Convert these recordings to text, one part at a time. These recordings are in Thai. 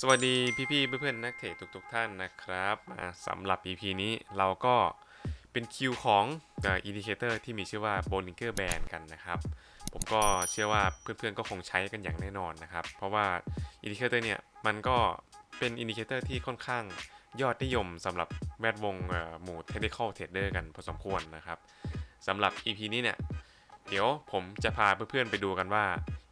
สวัสดีพี่ๆเพื่อนๆนักเทรดทุกๆท่านนะครับสำหรับ EP นี้เราก็เป็นคิวของอินดิเคเตอร์ที่มีชื่อว่า Bollinger Band กันนะครับ ผมก็เชื่อว่าเพื่อนๆก็คงใช้กันอย่างแน่นอนนะครับ เพราะว่าอินดิเคเตอร์เนี่ยมันก็เป็นอินดิเคเตอร์ที่ค่อนข้างยอดนิยมสำหรับแวดวงหมู่ Technical Trader กันพอสมควรนะครับสำหรับ EP นี้เนี่ยเดี๋ยวผมจะพาเพื่อนๆไปดูกันว่า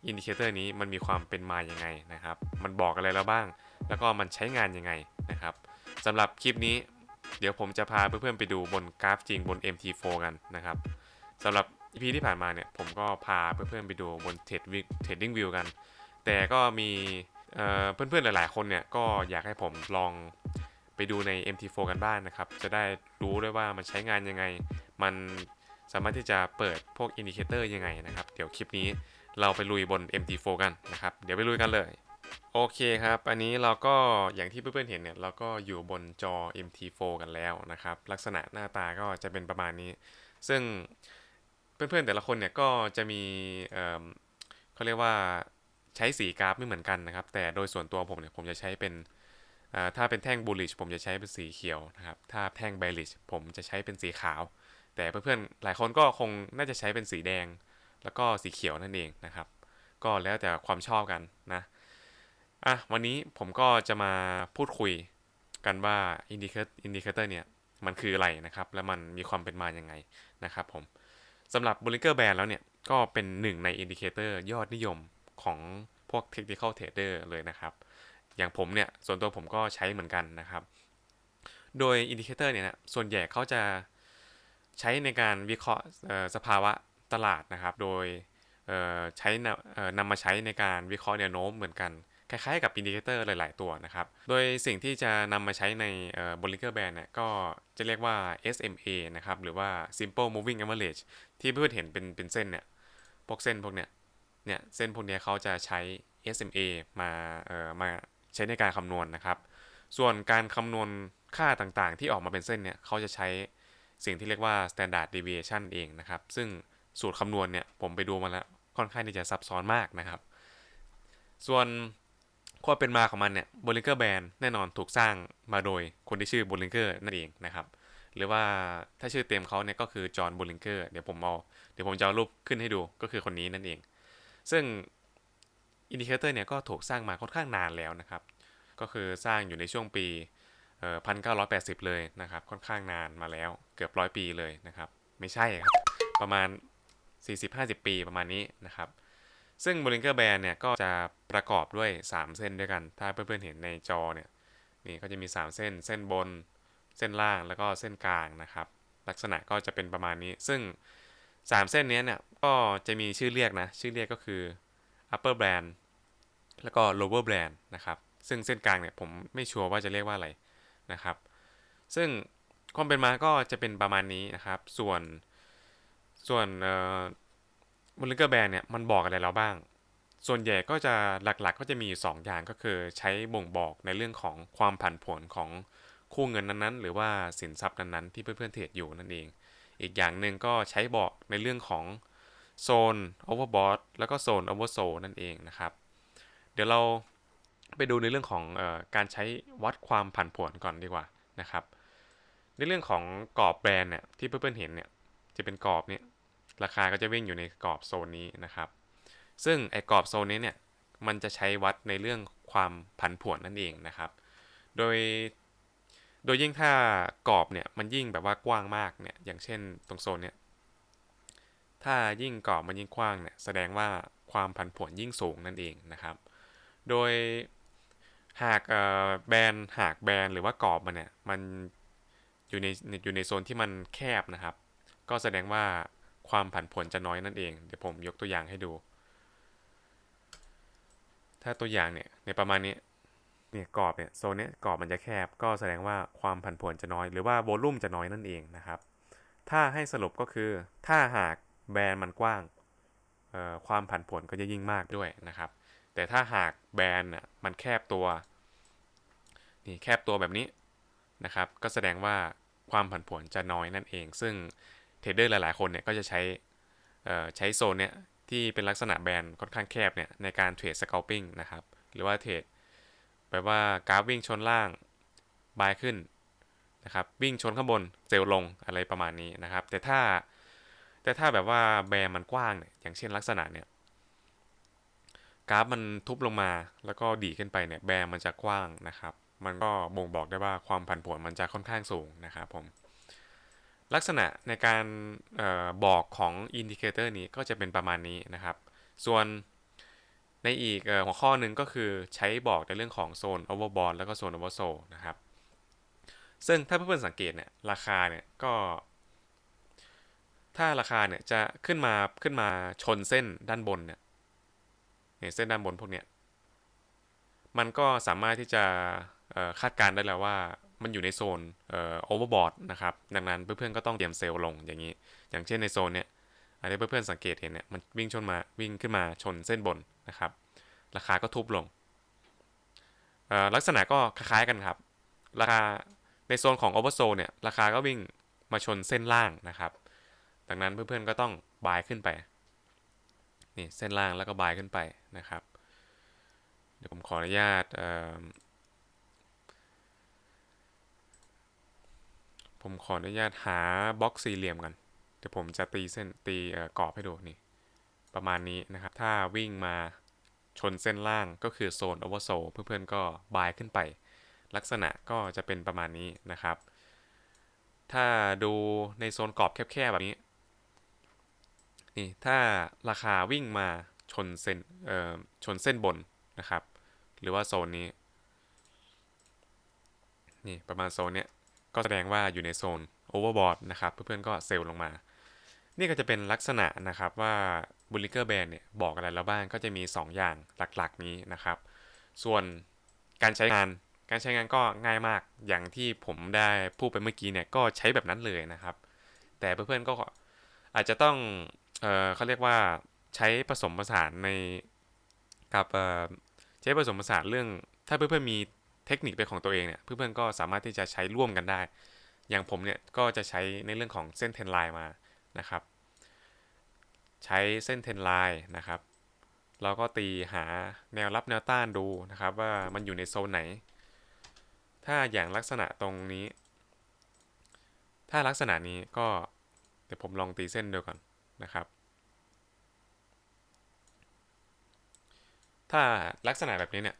อินดิเคเตอร์นี้มันมีความเป็นมาอย่างไงนะครับ มันบอกอะไรแล้วบ้าง แล้วก็มันใช้งานยังไงนะครับสำหรับคลิปนี้ เดี๋ยวผมจะพาเพื่อนๆไปดูบนกราฟจริงบน MT4 กันนะครับสำหรับ EP ที่ผ่านมาเนี่ยผมก็พาเพื่อนๆไปดูบน Trading View กัน แต่ก็มีเพื่อนๆหลายๆคนเนี่ยก็อยากให้ผมลองไปดูใน MT4 กันบ้างนนะครับ จะได้รู้ด้วยว่ามันใช้งานยังไง มันสามารถที่จะเปิดพวกอินดิเคเตอร์ยังไงนะครับ เดี๋ยวคลิปนี้ เราไปลุยบน MT4 กันนะครับ เดี๋ยวไปลุยกันเลย โอเคครับ อันนี้เราก็อย่างที่เพื่อนๆเห็นเนี่ย เราก็อยู่บนจอ MT4 กันแล้วนะครับ ลักษณะหน้าตาก็จะเป็นประมาณนี้ ซึ่งเพื่อนๆแต่ละคนเนี่ยก็จะมีเอิ่มเขาเรียกว่าใช้สีกราฟไม่เหมือนกันนะครับ แต่โดยส่วนตัวผมเนี่ยผมจะใช้เป็นถ้าเป็นแท่ง bullish ผมจะใช้เป็นสีเขียวนะครับ ถ้าแท่ง bearish ผมจะใช้เป็นสีขาว แต่เพื่อนๆหลายคนก็คงน่าจะใช้เป็นสีแดง แล้วก็สีเขียวนั่นเองนะครับ ก็แล้วแต่ความชอบกันนะอะวันนี้ผมก็จะมาพูดคุยกันว่าอินดิเคอินดิเคเตอร์เนี่ยมันคืออะไรนะครับ แล้วมันมีความเป็นมาอย่างไงนะครับผมสำหรับ Bollinger Band แล้วเนี่ยก็เป็นหนึ่งในอินดิเคเตอร์ยอดนิยมของพวก Technical Trader เลยนะครับ อย่างผมเนี่ยส่วนตัวผมก็ใช้เหมือนกันนะครับ โดยอินดิเคเตอร์เนี่ยนะส่วนใหญ่เขาจะใช้ในการวิเคราะห์สภาวะ ตลาดนะครับ โดยใช้นำมาใช้ในการวิเคราะห์แนวโน้มเหมือนกัน คล้ายๆกับอินดิเคเตอร์หลาย ๆ ตัวนะครับ โดยสิ่งที่จะนำมาใช้ในเอ่อ Bollinger Band เนี่ยก็จะเรียกว่า SMA นะครับ หรือว่า Simple Moving Average ที่เพื่อนเห็นเป็นเป็นเส้นเนี่ย พวกเส้นพวกเนี้ยเนี่ย เส้นพวกเนี้ยเขาจะใช้ SMA มาเอ่อมาใช้ในการคำนวณนะครับ ส่วนการคำนวณค่าต่างๆ ที่ออกมาเป็นเส้นเนี่ยเขาจะใช้สิ่งที่เรียกว่า standard deviation เองนะครับ ซึ่ง สูตรคำนวณเนี่ยผมไปดูมาแล้วค่อนข้างที่จะซับซ้อนมากนะครับ ส่วนความเป็นมาของมันเนี่ย Bollinger Band แน่นอนถูกสร้างมาโดยคนที่ชื่อ Bollinger นั่นเองนะครับ หรือว่าถ้าชื่อเต็มเขาเนี่ยก็คือจอห์น Bollinger เดี๋ยวผมเอาเดี๋ยวผมจะเอารูปขึ้นให้ดูก็คือคนนี้นั่นเอง ซึ่งอินดิเคเตอร์เนี่ยก็ถูกสร้างมาค่อนข้างนานแล้วนะครับ ก็คือสร้างอยู่ในช่วงปีเอ่อ1980เลยนะครับ ค่อนข้างนานมาแล้วเกือบร้อยปีเลยนะครับ ไม่ใช่ครับ ประมาณ 40-50 ปีประมาณนี้นะครับ ซึ่ง Bollinger Band เนี่ยก็จะประกอบด้วย 3 เส้นด้วยกัน ถ้าเพื่อนๆเห็นในจอเนี่ยนี่ก็จะมี 3 เส้น เส้นบน เส้นล่างแล้วก็เส้นกลางนะครับ ลักษณะก็จะเป็นประมาณนี้ ซึ่ง 3 เส้นนี้เนี่ยก็จะมีชื่อเรียกนะ ชื่อเรียกก็คือ upper band แล้วก็ lower band นะครับ ซึ่งเส้นกลางเนี่ยผมไม่ชัวร์ว่าจะเรียกว่าอะไรนะครับ ซึ่งความเป็นมาก็จะเป็นประมาณนี้นะครับ ส่วน ส่วนเอ่อ Bollinger Band เนี่ยมันบอกอะไรเราบ้าง ส่วนใหญ่ก็จะหลักๆ ก็จะมีอยู่สองอย่างก็คือใช้บ่งบอกในเรื่องของความผันผวนของคู่เงินนั้นๆ หรือว่าสินทรัพย์นั้นๆ ที่เพื่อนๆเทรดอยู่นั่นเอง อีกอย่างหนึ่งก็ใช้บอกในเรื่องของโซน overbought แล้วก็โซน oversold นั่นเองนะครับ เดี๋ยวเราไปดูในเรื่องของออการใช้วัดความผันผวนก่อนดีกว่านะครับ ในเรื่องของกรอบแบรนด์เนี่ยที่เพื่อนๆเห็นเนี่ยจะเป็นกรอบเนี่ย ราคาก็จะวิ่งอยู่ในกรอบโซนนี้นะครับ ซึ่งไอ้กรอบโซนนี้เนี่ยมันจะใช้วัดในเรื่องความผันผวนนั่นเองนะครับ โดย โดยยิ่งถ้ากรอบเนี่ยมันยิ่งแบบว่ากว้างมากเนี่ย อย่างเช่นตรงโซนเนี่ย ถ้ายิ่งกรอบมันยิ่งกว้างเนี่ย แสดงว่าความผันผวนยิ่งสูงนั่นเองนะครับ โดยหากแบนหากแบนหรือว่ากรอบมันเนี่ย มันอยู่ในอยู่ในโซนที่มันแคบนะครับ ก็แสดงว่า ความผันผวนจะน้อยนั่นเอง เดี๋ยวผมยกตัวอย่างให้ดู ถ้าตัวอย่างเนี่ยในประมาณนี้เนี่ยกรอบเนี่ยโซนเนี้ยกรอบมันจะแคบ ก็แสดงว่าความผันผวนจะน้อย หรือว่าโวลูมจะน้อยนั่นเองนะครับ ถ้าให้สรุปก็คือถ้าหากแบรนด์มันกว้างความผันผวนก็จะยิ่งมากด้วยนะครับ แต่ถ้าหากแบรนด์มันแคบตัวนี่แคบตัวแบบนี้นะครับ ก็แสดงว่าความผันผวนจะน้อยนั่นเอง ซึ่ง เทรดเดอร์หลายๆ คนเนี่ยก็จะใช้ใช้โซนเนี่ยที่เป็นลักษณะแบนค่อนข้างแคบเนี่ยในการเทรดสก a ลปิ้งนะครับ หรือว่าเทรดแปลว่ากราฟวิ่งชนล่างบายขึ้นนะครับวิ่งชนข้างบนเซลล์ลงอะไรประมาณนี้นะครับ แต่ถ้าแต่ถ้าแบบว่าแบร์มันกว้างเนี่ยอย่างเช่นลักษณะเนี่ยกราฟมันทุบลงมาแล้วก็ดีขึ้นไปเนี่ยแบร์มันจะกว้างนะครับ มันก็บ่งบอกได้ว่าความผันผวนมันจะค่อนข้างสูงนะครับผม ลักษณะในการออบอกของอินดิเคเตอร์นี้ก็จะเป็นประมาณนี้นะครับ ส่วนในอีกหัวข้อหนึ่งก็คือใช้บอกในเรื่องของโซน overbought แล้วก็โซน oversold นะครับ ซึ่งถ้าเพื่อนๆสังเกตเนี่ยราคาเนี่ยก็ ถ้าราคาเนี่ยจะขึ้นมาขึ้นมาชนเส้นด้านบนเนี่ยเส้นด้านบนพวกเนี้ยมันก็สามารถที่จะคาดการได้แล้วว่า มันอยู่ในโซนโอเวอร์บอทนะครับ ดังนั้นเพื่อนๆก็ต้องเตรียมเซลล์ลงอย่างนี้ อย่างเช่นในโซนเนี้ยอันนี้เพื่อนๆสังเกตเห็นเนี่ย มันวิ่งชนมา วิ่งขึ้นมาชนเส้นบนนะครับ ราคาก็ทุบลง ลักษณะก็คล้ายๆกันครับ ราคาในโซนของโอเวอร์โซนเนี่ย ราคาก็วิ่งมาชนเส้นล่างนะครับ ดังนั้นเพื่อนๆก็ต้องบายขึ้นไป นี่เส้นล่างแล้วก็บายขึ้นไปนะครับ เดี๋ยวผมขออนุญาต ผมขออนุญาตหาบล็อกสี่เหลี่ยมกันเดี๋ยวผมจะตีเส้นตีกรอบให้ดูนี่ ประมาณนี้นะครับ ถ้าวิ่งมาชนเส้นล่างก็คือโซนโอเวอร์โซเพื่อนๆก็บายขึ้นไป ลักษณะก็จะเป็นประมาณนี้นะครับ ถ้าดูในโซนกรอบแคบๆแบบนี้นี่ถ้าราคาวิ่งมาชนเส้นเอ่อชนเส้นบนนะครับ หรือว่าโซนนี้ นี่ประมาณโซนเนี้ย ก็แสดงว่าอยู่ในโซนโอเวอร์บอทนะครับเพื่อนๆก็เซลล์ลงมา นี่ก็จะเป็นลักษณะนะครับว่าบุลิเกอร์แบนเนี่ยบอกอะไรแล้วบ้างก็จะมี 2 อย่างหลักๆนี้นะครับ ส่วนการใช้งานการใช้งานก็ง่ายมากอย่างที่ผมได้พูดไปเมื่อกี้เนี่ยก็ใช้แบบนั้นเลยนะครับ แต่เพื่อนๆก็อาจจะต้องเออเขาเรียกว่าใช้ผสมผสานในกับใช้ผสมผสานเรื่องถ้าเพื่อนๆมี เทคนิคเป็นของตัวเองเนี่ยเพื่อนๆก็สามารถที่จะใช้ร่วมกันได้ อย่างผมเนี่ยก็จะใช้ในเรื่องของเส้นเทนไลน์มานะครับ ใช้เส้นเทนไลน์นะครับเราก็ตีหาแนวรับแนวต้านดูนะครับว่ามันอยู่ในโซนไหน ถ้าอย่างลักษณะตรงนี้ ถ้าลักษณะนี้ก็เดี๋ยวผมลองตีเส้นดูก่อนนะครับ ถ้าลักษณะแบบนี้เนี่ย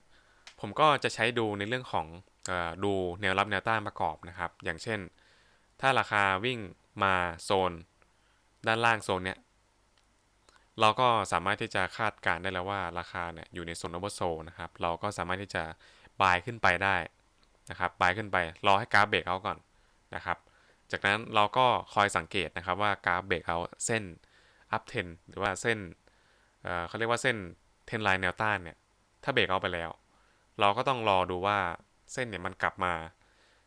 ผมก็จะใช้ดูในเรื่องของอดูแนวรับแนวต้านประกอบนะครับ อย่างเช่น ถ้าราคาวิ่งมาโซน ด้านล่างโซนเนี้ยเราก็สามารถที่จะคาดการได้แล้วว่าราคาเนี่ยอยู่ในโซนโอเวอร์โซนนะครับ เราก็สามารถที่จะบายขึ้นไปได้นะครับบายขึ้นไป รอให้กราฟเบรกเอาก่อนนะครับ จากนั้นเราก็คอยสังเกตนะครับว่ากราฟเบรกเอาเส้นอัพเทนหรือว่าเส้นเขาเรียกว่าเส้นเทนไลน์แนวต้านเนี่ย ถ้าเบรกเอาไปแล้ว เราก็ต้องรอดูว่าเส้นเนี่ยมันกลับมา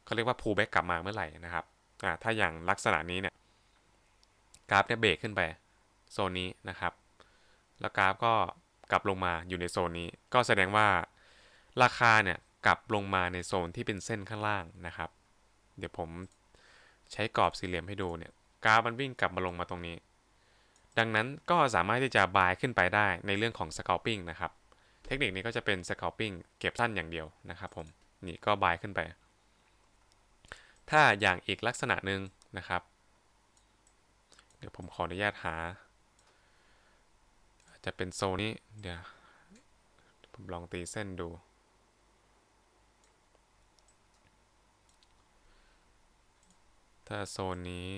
เขาเรียกว่าพูแบ็กกลับมาเมื่อไหร่นะครับถ้าอย่างลักษณะนี้เนี่ยกราฟเนี่ยเบรกขึ้นไปโซนนี้นะครับ แล้วกราฟก็กลับลงมาอยู่ในโซนนี้ ก็แสดงว่าราคาเนี่ยกลับลงมาในโซนที่เป็นเส้นข้างล่างนะครับ เดี๋ยวผมใช้กรอบสี่เหลี่ยมให้ดูเนี่ยกราฟมันวิ่งกลับมาลงมาตรงนี้ ดังนั้นก็สามารถที่จะบายขึ้นไปได้ในเรื่องของ scalping นะครับ เทคนิคนี้ก็จะเป็น scalping เก็บสั้นอย่างเดียวนะครับผม นี่ก็บายขึ้นไป ถ้าอย่างอีกลักษณะหนึ่งนะครับ เดี๋ยวผมขออนุญาตหา จะเป็นโซนนี้ เดี๋ยว ผมลองตีเส้นดูถ้าโซนนี้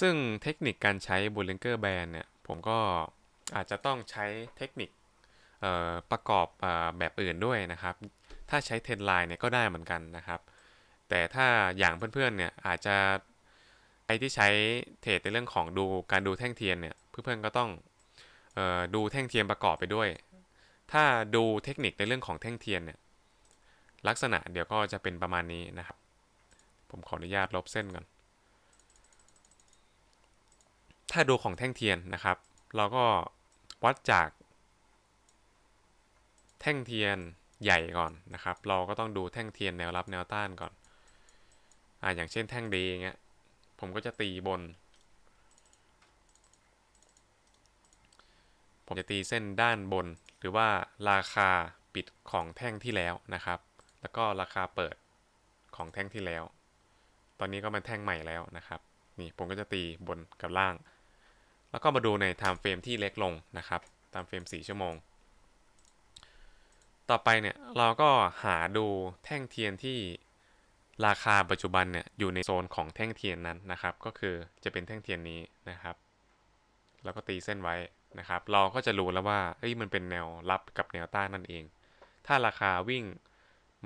ซึ่งเทคนิคการใช้ Bollinger Band เนี่ย ผมก็อาจจะต้องใช้เทคนิคประกอบอแบบอื่นด้วยนะครับ ถ้าใช้เทนไลน์เนี่ยก็ได้เหมือนกันนะครับ แต่ถ้าอย่างเพื่อนๆเนี่ยอาจจะใครที่ใช้เทรดในเรื่องของดูการดูแท่งเทียนเนี่ยเพื่อนๆก็ต้องออดูแท่งเทียนประกอบไปด้วย ถ้าดูเทคนิคในเรื่องของแท่งเทียนเนี่ยลักษณะเดี๋ยวก็จะเป็นประมาณนี้นะครับ ผมขออนุญาตลบเส้นก่อน ถ้าดูของแท่งเทียนนะครับ เราก็วัดจาก แท่งเทียนใหญ่ก่อนนะครับ เราก็ต้องดูแท่งเทียนแนวรับแนวต้านก่อนอ่าอย่างเช่นแท่งดีเงี้ยผมก็จะตีบน ผมจะตีเส้นด้านบน หรือว่าราคาปิดของแท่งที่แล้วนะครับ แล้วก็ราคาเปิดของแท่งที่แล้ว ตอนนี้ก็เป็นแท่งใหม่แล้วนะครับ นี่ผมก็จะตีบนกับล่าง แล้วก็มาดูใน time frame ที่เล็กลงนะครับ time frame 4 ชั่วโมง ต่อไปเนี่ยเราก็หาดูแท่งเทียนที่ราคาปัจจุบันเนี่ยอยู่ในโซนของแท่งเทียนนั้นนะครับ ก็คือจะเป็นแท่งเทียนนี้นะครับ แล้วก็ตีเส้นไว้นะครับ เราก็จะรู้แล้วว่าเอ้ยมันเป็นแนวรับกับแนวต้านนั่นเอง ถ้าราคาวิ่ง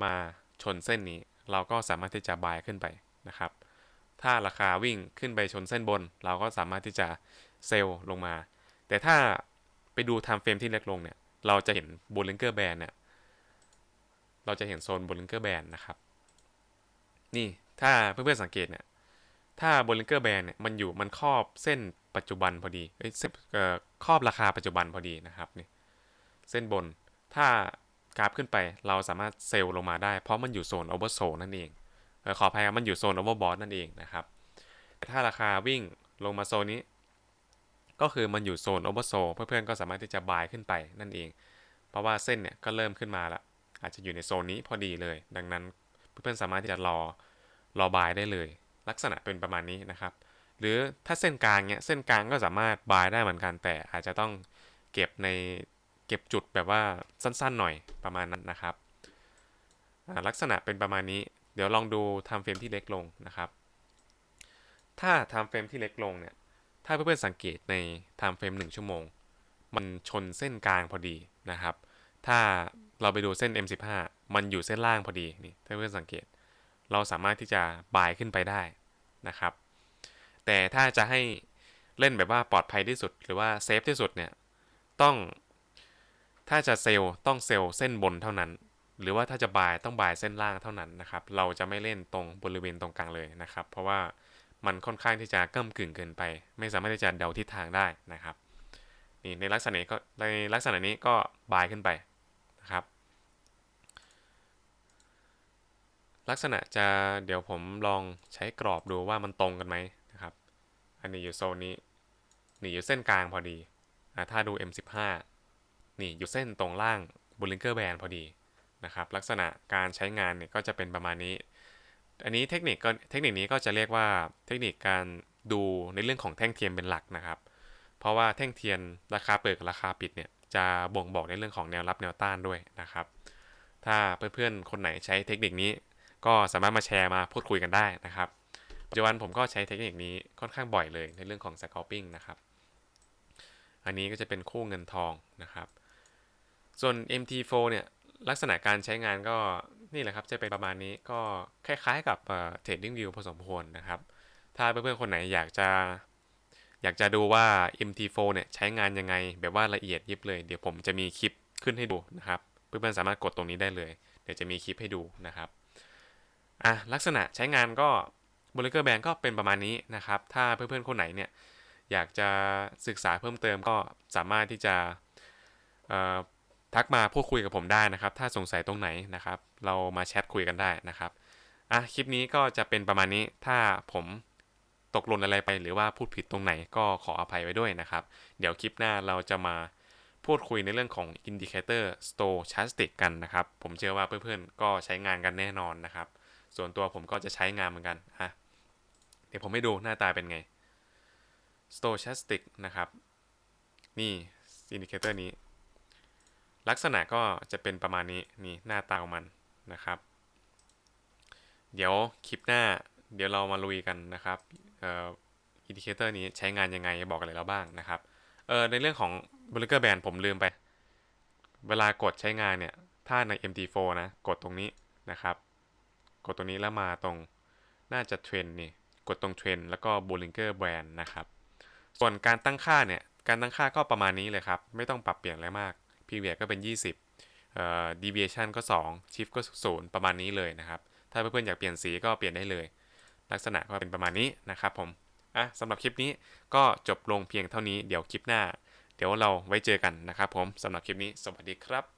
มาชนเส้นนี้ เราก็สามารถที่จะบายขึ้นไปนะครับ ถ้าราคาวิ่งขึ้นไปชนเส้นบน เราก็สามารถที่จะ เซลล์ลงมา แต่ถ้าไปดู time frame ที่เล็กลงเนี่ย เราจะเห็น Bollinger Band เนี่ย เราจะเห็นโซน Bollinger Band นะครับ นี่ถ้าเพื่อนๆสังเกตเนี่ย ถ้า Bollinger Band เนี่ยมันอยู่มันครอบเส้นปัจจุบันพอดีเอ้ยเส้นเอ่อครอบราคาปัจจุบันพอดีนะครับนี่เส้นบน ถ้ากราฟขึ้นไปเราสามารถเซลล์ลงมาได้ เพราะมันอยู่โซน oversold นั่นเองเออขออภัยครับมันอยู่โซน overbought นั่นเองนะครับแต่ถ้าราคาวิ่งลงมาโซนนี้ ก็คือมันอยู่โซน oversold เพื่อนๆก็สามารถที่จะ buy ขึ้นไปนั่นเอง เพราะว่าเส้นเนี่ยก็เริ่มขึ้นมาล้วอาจจะอยู่ในโซนนี้พอดีเลย ดังนั้นเพื่อนๆสามารถที่จะรอรอบายได้เลย ลักษณะเป็นประมาณนี้นะครับ หรือถ้าเส้นกลางเนี่ยเส้นกลางก็สามารถบายได้เหมือนกันแต่อาจจะต้องเก็บในเก็บจุดแบบว่าสั้นๆหน่อยประมาณนั้นนะครับลักษณะเป็นประมาณนี้ เดี๋ยวลองดู time frame ที่เล็กลงนะครับ ถ้า time frame ที่เล็กลงเนี่ย ถ้าเพื่อนๆสังเกตใน time frame 1ชั่วโมง มันชนเส้นกลางพอดีนะครับ ถ้าเราไปดูเส้น M15 มันอยู่เส้นล่างพอดีนี่ถ้าเพื่อนสังเกต เราสามารถที่จะบายขึ้นไปได้นะครับ แต่ถ้าจะให้เล่นแบบว่าปลอดภัยที่สุด หรือว่าเซฟที่สุดเนี่ยต้องถ้าจะเซล์ต้องเซล์เส้นบนเท่านั้น หรือว่าถ้าจะบายต้องบายเส้นล่างเท่านั้นนะครับ เราจะไม่เล่นตรงบริเวณตรงกลางเลยนะครับ เพราะว่า มันค่อนข้างที่จะก้ากึ่งเกินไป ไม่สามารถที่จะเดาทิศทางได้นะครับนี่ในลักษณะนี้ก็ในลักษณะนี้ก็บายขึ้นไปนะครับ ลักษณะจะเดี๋ยวผมลองใช้กรอบดูว่ามันตรงกันไหมนะครับ อันนี้อยู่โซนนี้นี่อยู่เส้นกลางพอดีอะถ้าดู M15 นี่อยู่เส้นตรงล่าง Bollinger Band พอดีนะครับ ลักษณะการใช้งานเนี่ยก็จะเป็นประมาณนี้ อันนี้เทคนิคก็เทคนิคนี้ก็จะเรียกว่าเทคนิคการดูในเรื่องของแท่งเทียนเป็นหลักนะครับ เพราะว่าแท่งเทียนราคาเปิดกับราคาปิดเนี่ยจะบ่งบอกในเรื่องของแนวรับแนวต้านด้วยนะครับ ถ้าเพื่อนๆคนไหนใช้เทคนิคนี้ ก็สามารถมาแชร์มาพูดคุยกันได้นะครับ ปัจจุบันผมก็ใช้เทคนิคนี้ค่อนข้างบ่อยเลยในเรื่องของ scalping นะครับ อันนี้ก็จะเป็นคู่เงินทองนะครับ ส่วน MT4 เนี่ยลักษณะการใช้งานก็ นี่แหละครับจะเป็นประมาณนี้ก็คล้ายๆกับเอ่อ Trading View พอสมควรนะครับ ถ้าเพื่อนๆคนไหนอยากจะอยากจะดูว่า MT4 เนี่ยใช้งานยังไง แบบว่าละเอียดยิบเลย เดี๋ยวผมจะมีคลิปขึ้นให้ดูนะครับ เพื่อนๆสามารถกดตรงนี้ได้เลย เดี๋ยวจะมีคลิปให้ดูนะครับอะลักษณะใช้งานก็บริเกอร์แบนก็เป็นประมาณนี้นะครับ ถ้าเพื่อนๆคนไหนเนี่ยอยากจะศึกษาเพิ่มเติมก็สามารถที่จะ ทักมาพูดคุยกับผมได้นะครับ ถ้าสงสัยตรงไหนนะครับ เรามาแชทคุยกันได้นะครับอะคลิปนี้ก็จะเป็นประมาณนี้ถ้าผมตกหล่นอะไรไปหรือว่าพูดผิดตรงไหนก็ขออภัยไว้ด้วยนะครับ เดี๋ยวคลิปหน้าเราจะมาพูดคุยในเรื่องของ Indicator Stochastic กันนะครับ ผมเชื่อว่าเพื่อนๆ ก็ใช้งานกันแน่นอนนะครับ ส่วนตัวผมก็จะใช้งานเหมือนกันอะเดี๋ยวผมให้ดูหน้าตาเป็นไง stochastic นะครับ นี่อินดิเคเตอร์นี้ ลักษณะก็จะเป็นประมาณนี้นี่หน้าตาของมันนะครับ เดี๋ยวคลิปหน้าเดี๋ยวเรามาลุยกันนะครับอินดิเคเตอร์นี้ใช้งานยังไงบอกอะไรแล้วบ้างนะครับเออในเรื่องของ b r o k e r Band ผมลืมไป เวลากดใช้งานเนี่ย ถ้าใน MT4 นะ กดตรงนี้นะครับ กดตรงนี้แล้วมาตรงน่าจะเทรนนี่ กดตรงเทรนแล้วก็ Bollinger Band นะครับ ส่วนการตั้งค่าเนี่ย การตั้งค่าก็ประมาณนี้เลยครับ ไม่ต้องปรับเปลี่ยนอะไรมาก Period ก็เป็น 20เอ่อ Deviation ก็ 2 Shift ก็ 0 ประมาณนี้เลยนะครับ ถ้าเพื่อนๆอยากเปลี่ยนสีก็เปลี่ยนได้เลย ลักษณะก็เป็นประมาณนี้นะครับผมอะสำหรับคลิปนี้ก็จบลงเพียงเท่านี้เดี๋ยวคลิปหน้า เดี๋ยวเราไว้เจอกันนะครับผมสำหรับคลิปนี้สวัสดีครับ